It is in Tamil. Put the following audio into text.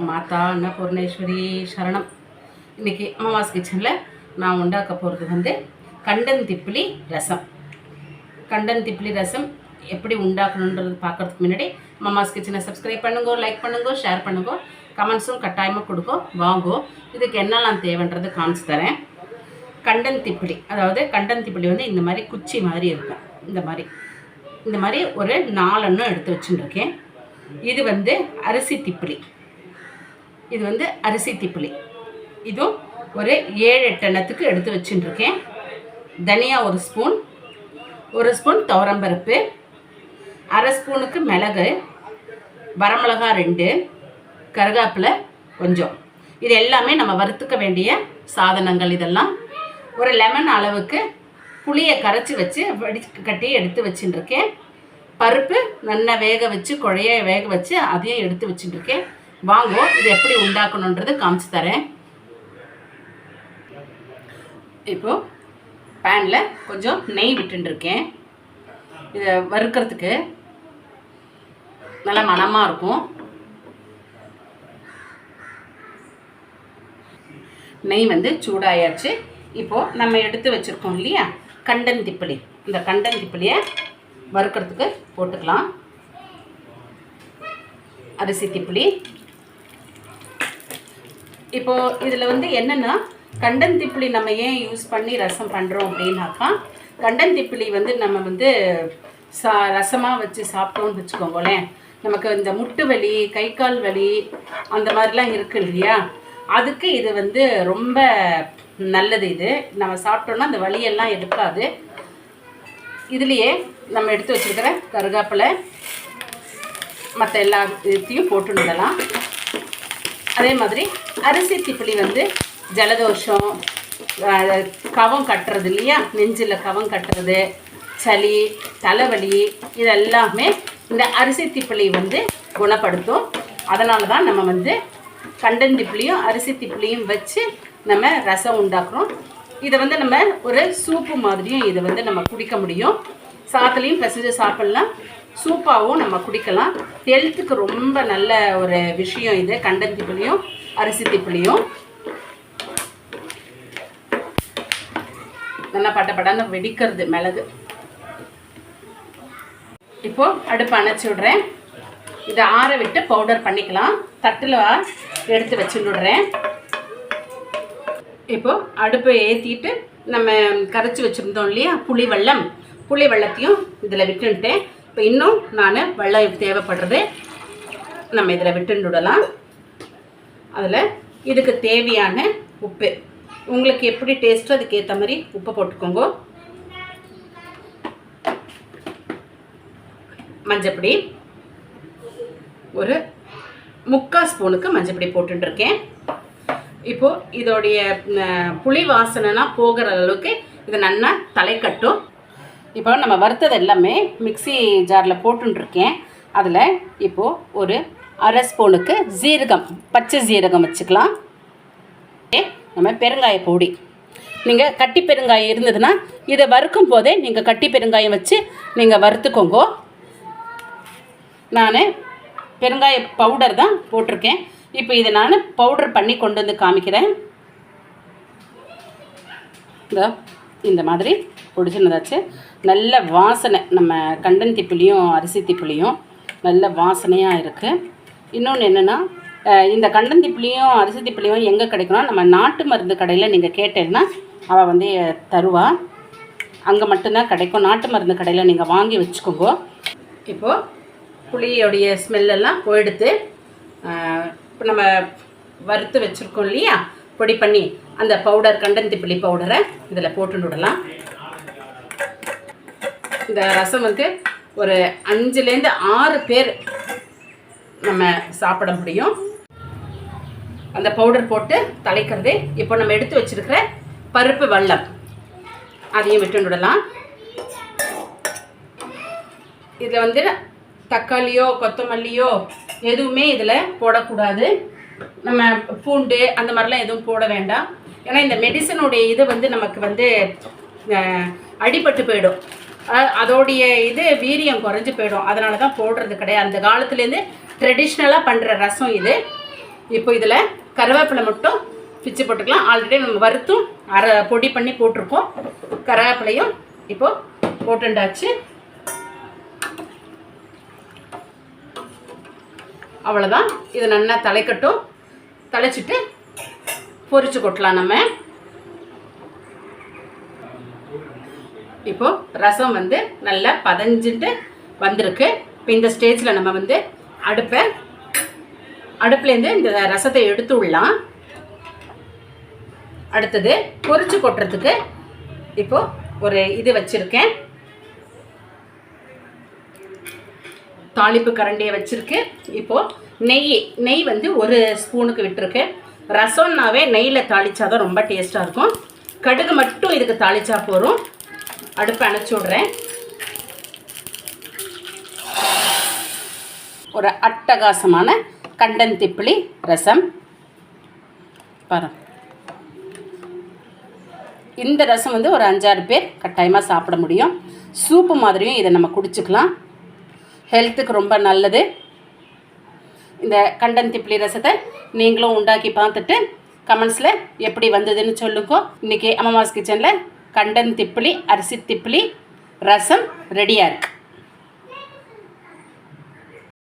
மாதா அன்னபூர்ணேஸ்வரி சரணம். இன்றைக்கி அம்மாவாஸ் கிச்சனில் நான் உண்டாக்க போகிறது வந்து கண்டன் திப்பிலி ரசம். கண்டன் திப்பிலி ரசம் எப்படி உண்டாக்கணுன்றது பார்க்கறதுக்கு முன்னாடி அம்மாஸ் கிச்சனை சப்ஸ்கிரைப் பண்ணுங்க லைக் பண்ணுங்க ஷேர் பண்ணுங்க கமெண்ட்ஸும் கட்டாயமாக கொடுக்கோ வாங்கோ. இதுக்கு என்னெல்லாம் தேவைன்றது காமிச்சு தரேன். கண்டன் திப்பிலி அதாவது கண்டன் திப்பிலி வந்து இந்த மாதிரி குச்சி மாதிரி இருக்கும். இந்த மாதிரி. இந்த மாதிரி ஒரு நாலண்ணும் எடுத்து வச்சுட்டுருக்கேன். இது வந்து அரிசி திப்பிலி. இது வந்து அரிசி திப்பிலி. இதுவும் ஒரு ஏழு எட்டு எண்ணத்துக்கு எடுத்து வச்சுட்டுருக்கேன். தனியா ஒரு ஸ்பூன். ஒரு ஸ்பூன் துவரம்பருப்பு. அரை ஸ்பூனுக்கு மிளகு. வரமிளகா ரெண்டு. கருகாப்பில் கொஞ்சம். இது எல்லாமே நம்ம வறுத்துக்க வேண்டிய சாதனங்கள் இதெல்லாம். ஒரு லெமன் அளவுக்கு புளியை கரைச்சி வச்சு வடி கட்டி எடுத்து வச்சுட்டுருக்கேன். பருப்பு நல்லா வேக வச்சு குழைய வேக வச்சு அதையும் எடுத்து வச்சுட்டுருக்கேன். வாங்கோ இது எப்படி உண்டாக்கணுன்றது காமிச்சு தரேன். இப்போ பேனில் கொஞ்சம் நெய் விட்டுருக்கேன் இதை வறுக்கிறதுக்கு நல்லா மணமாக இருக்கும். நெய் வந்து சூடாயாச்சு. இப்போது நம்ம எடுத்து வச்சுருக்கோம் இல்லையா? கண்டன் திப்பிலி. இந்த கண்டன் திப்பிலியை வறுக்கிறதுக்கு போட்டுக்கலாம். அரிசி திப்பிலி இப்போது இதில் வந்து என்னென்னா கண்டன் திப்பிலி நம்ம ஏன் யூஸ் பண்ணி ரசம் பண்ணுறோம் அப்படின்னாக்கா கண்டன் திப்பிலி வந்து நம்ம வந்து சா ரசமாக வச்சு சாப்பிட்டோம்னு வச்சுக்கோங்களேன். நமக்கு இந்த முட்டு வலி கை கால் வலி அந்த மாதிரிலாம் இருக்கு இல்லையா? அதுக்கு இது வந்து ரொம்ப நல்லது இது. நம்ம சாப்பிட்டோன்னா அந்த வலியெல்லாம் எடுக்காது. இதுலேயே நம்ம எடுத்து வச்சுருக்கிற கருகாப்பில் மற்ற எல்லா இதையும் போட்டு விடலாம். அதே மாதிரி அரிசி திப்பிலி வந்து ஜலதோஷம் கவம் கட்டுறது இல்லையா? நெஞ்சில் கவம் கட்டுறது சளி தலைவலி இதெல்லாமே இந்த அரிசி திப்பிலி வந்து குணப்படுத்தும். அதனால தான் நம்ம வந்து கண்டன் திப்பிலியும் அரிசி திப்பிலியும் வச்சு நம்ம ரசம் உண்டாக்குறோம். இதை வந்து நம்ம ஒரு சூப்பு மாதிரியும் இதை வந்து நம்ம குடிக்க முடியும். சாத்துலேயும் பிசைஞ்சு சாப்பிட்லாம். சூப்பாகவும் நம்ம குடிக்கலாம். ஹெல்த்துக்கு ரொம்ப நல்ல ஒரு விஷயம் இது. கண்டன் புளியும் அரிசி திப்பிலியும். நல்லா பட்ட படம் வெடிக்கிறது மிளகு. இப்போ அடுப்பு அணைச்சி விடுறேன். இதை ஆற விட்டு பவுடர் பண்ணிக்கலாம். தட்டில் எடுத்து வச்சு விடுறேன் இப்போ அடுப்பை ஏற்றிட்டு நம்ம கரைச்சி வச்சுருந்தோம் இல்லையா? புளி வெள்ளம் புளி வெள்ளத்தையும் இதில் விட்டுன்ட்டேன். இப்போ இன்னும் நான் வெள்ளம் தேவைப்படுறது நம்ம இதில் விட்டு விடலாம். அதில் இதுக்கு தேவையான உப்பு. உங்களுக்கு எப்படி டேஸ்ட்டோ அதுக்கேற்ற மாதிரி உப்பு போட்டுக்கோங்க. மஞ்சப்பொடி. ஒரு முக்கால் ஸ்பூனுக்கு மஞ்சப்பொடி போட்டுருக்கேன் இப்போது இதோடைய புளி வாசனைலாம் போகிற அளவுக்கு இதை நல்லா தலை கட்டும். இப்போ நம்ம வறுத்தது எல்லாமே மிக்ஸி ஜாரில் போட்டுருக்கேன் அதில் இப்போது ஒரு அரை ஸ்பூனுக்கு ஜீரகம் பச்சை ஜீரகம் வச்சுக்கலாம். ஏ, நம்ம பெருங்காய பொடி. நீங்கள் கட்டி பெருங்காயம் இருந்ததுன்னா இதை வறுக்கும் போதே நீங்கள் கட்டி பெருங்காயம் வச்சு நீங்கள் வறுத்துக்கோங்க. நான் பெருங்காய பவுடர் தான் போட்டிருக்கேன். இப்போ இதை நான் பவுடர் பண்ணி கொண்டு வந்து காமிக்கிறேன். இந்த மாதிரி. பிடிச்சிருந்தாச்சு. நல்ல வாசனை நம்ம கண்டன் திப்பிலியும் அரிசி திப்பிலையும் நல்ல வாசனையாக இருக்குது இன்னொன்று என்னென்னா இந்த கண்டன் திப்பிலையும் அரிசி திப்பிலையும் எங்கே கிடைக்கணும் நம்ம நாட்டு மருந்து கடையில் நீங்கள் கேட்டீங்கன்னா அவள் வந்து தருவா. அங்கே மட்டும்தான் கிடைக்கும். நாட்டு மருந்து கடையில் நீங்கள் வாங்கி வச்சுக்கோங்க. இப்போது புளியோடைய ஸ்மெல்லெல்லாம் போயிடுத்து இப்போ நம்ம வறுத்து வச்சுருக்கோம் இல்லையா? பொடி பண்ணி அந்த பவுடர் கண்டந்திப்பிள்ளி பவுடரை இதில் போட்டு விடலாம். இந்த ரசம் வந்து ஒரு அஞ்சுலேருந்து ஆறு பேர் நம்ம சாப்பிட முடியும். அந்த பவுடர் போட்டு தலைக்கிறது. இப்போ நம்ம எடுத்து வச்சிருக்கிற பருப்பு வெள்ளம் அதையும் விட்டு விடலாம். இதில் வந்து தக்காளியோ கொத்தமல்லியோ எதுவுமே இதில் போடக்கூடாது. நம்ம பூண்டு அந்த மாதிரிலாம் எதுவும் போட வேண்டாம். ஏன்னா இந்த மெடிசனுடைய இது வந்து நமக்கு வந்து அடிபட்டு போயிடும். அதோடைய இது வீரியம் குறைஞ்சி போயிடும். அதனால தான் போடுறது கிடையாது. அந்த காலத்துலேருந்து ட்ரெடிஷ்னலாக பண்ணுற ரசம் இது. இப்போ இதில் கருவேப்பிலை மட்டும் பிச்சு போட்டுக்கலாம். ஆல்ரெடி நம்ம வறுத்தும் அரை பொடி பண்ணி போட்டிருக்கோம். கருவேப்பிலையும் இப்போது போட்டுண்டாச்சு. அவ்வளோதான் இது நல்லா தலைக்கட்டும். தலைச்சிட்டு பொரிச்சு கொட்டலாம் நம்ம. இப்போ ரசம் வந்து நல்லா பதஞ்சிட்டு வந்திருக்கு. இப்போ இந்த ஸ்டேஜில் நம்ம வந்து அடுப்பை அடுப்புலேருந்து இந்த ரசத்தை எடுத்து விடலாம் அடுத்தது பொறிச்சு கொட்டுறதுக்கு இப்போ ஒரு இது வச்சுருக்கேன். தாளிப்பு கரண்டியை வச்சுருக்கு. இப்போது நெய் நெய் வந்து ஒரு ஸ்பூனுக்கு விட்டுருக்கு. ரசம்னாவே நெய்யில் தாளித்தா தான் ரொம்ப டேஸ்ட்டாக இருக்கும். கடுகு மட்டும் இதுக்கு தாளித்தா போதும். அடுப்பை அணைச்சி விட்றேன். ஒரு அட்டகாசமான கண்டன் திப்பிலி ரசம். பாரு. இந்த ரசம் வந்து ஒரு அஞ்சாறு பேர் கட்டாயமாக சாப்பிட முடியும். சூப்பு மாதிரியும் இதை நம்ம குடிச்சுக்கலாம். ஹெல்த்துக்கு ரொம்ப நல்லது. இந்த கண்டன் திப்பிலி ரசத்தை நீங்களும் உண்டாக்கி பார்த்துட்டு கமெண்ட்ஸில் எப்படி வந்ததுன்னு சொல்லுங்க. இன்றைக்கி அம்மாஸ் கிச்சனில் கண்டன் திப்பிலி அரிசி திப்பிலி ரசம் ரெடியாக இருக்குது